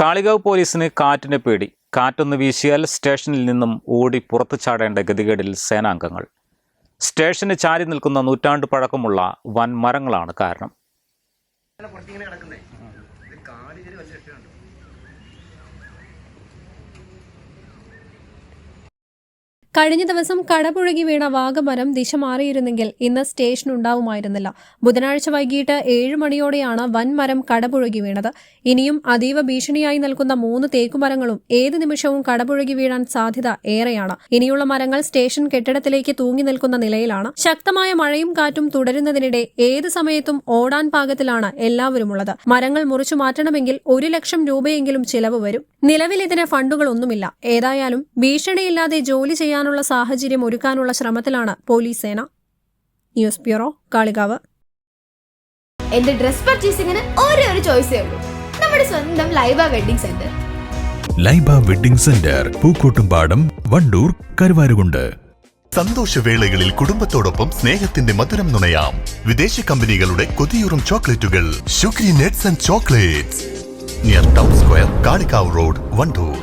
കാളികാവ് പോലീസിന് കാറ്റിന് പേടി. കാറ്റൊന്ന് വീശിയാൽ സ്റ്റേഷനിൽ നിന്നും ഓടി പുറത്തു ചാടേണ്ട ഗതികേടിൽ സേനാംഗങ്ങൾ. സ്റ്റേഷന് ചാരി നിൽക്കുന്ന നൂറ്റാണ്ട് പഴക്കമുള്ള വൻ മരങ്ങളാണ് കാരണം. കഴിഞ്ഞ ദിവസം കടപുഴകി വീണ വാഗമരം ദിശ മാറിയിരുന്നെങ്കിൽ ഇന്ന് സ്റ്റേഷൻ ഉണ്ടാവുമായിരുന്നില്ല ബുധനാഴ്ച വൈകിട്ട് ഏഴ് മണിയോടെയാണ് വൻമരം കടപുഴകി വീണത്. ഇനിയും അതീവ ഭീഷണിയായി നൽകുന്ന മൂന്ന് തേക്കുമരങ്ങളും ഏത് നിമിഷവും കടപുഴകി വീഴാൻ സാധ്യത ഏറെയാണ്. ഇനിയുള്ള മരങ്ങൾ സ്റ്റേഷൻ കെട്ടിടത്തിലേക്ക് തൂങ്ങി നിൽക്കുന്ന നിലയിലാണ്. ശക്തമായ മഴയും കാറ്റും തുടരുന്നതിനിടെ ഏത് സമയത്തും ഓടാൻ പാകത്തിലാണ് എല്ലാവരുമുള്ളത്. മരങ്ങൾ മുറിച്ചു മാറ്റണമെങ്കിൽ ഒരു ലക്ഷം രൂപയെങ്കിലും ചിലവ് വരും. നിലവിൽ ഇതിന് ഫണ്ടുകളൊന്നുമില്ല. ഏതായാലും ഭീഷണിയില്ലാതെ ജോലി ചെയ്യാനുള്ള സാഹചര്യം ഒരുക്കാനുള്ള ശ്രമത്തിലാണ് പോലീസ് സേന. News bureau Kalikavu. എന്റെ ഡ്രസ് പർച്ചേസിംഗിന് ഒരേ ഒരു ചോയ്സേ ഉള്ളൂ. നമ്മുടെ സ്വന്തം Laiba wedding centre. Laiba wedding centre Pookkottumpadam Wandoor Karuvarakundu. സന്തോഷവേളകളിൽ കുടുംബത്തോടൊപ്പം സ്നേഹത്തിന്റെ മധുരം നുണയാം. വിദേശ കമ്പനികളുടെ കൊതിയൂറും ചോക്ലേറ്റുകൾ. Sugary nuts and chocolates. Near town square Kalikavu road Wandoor.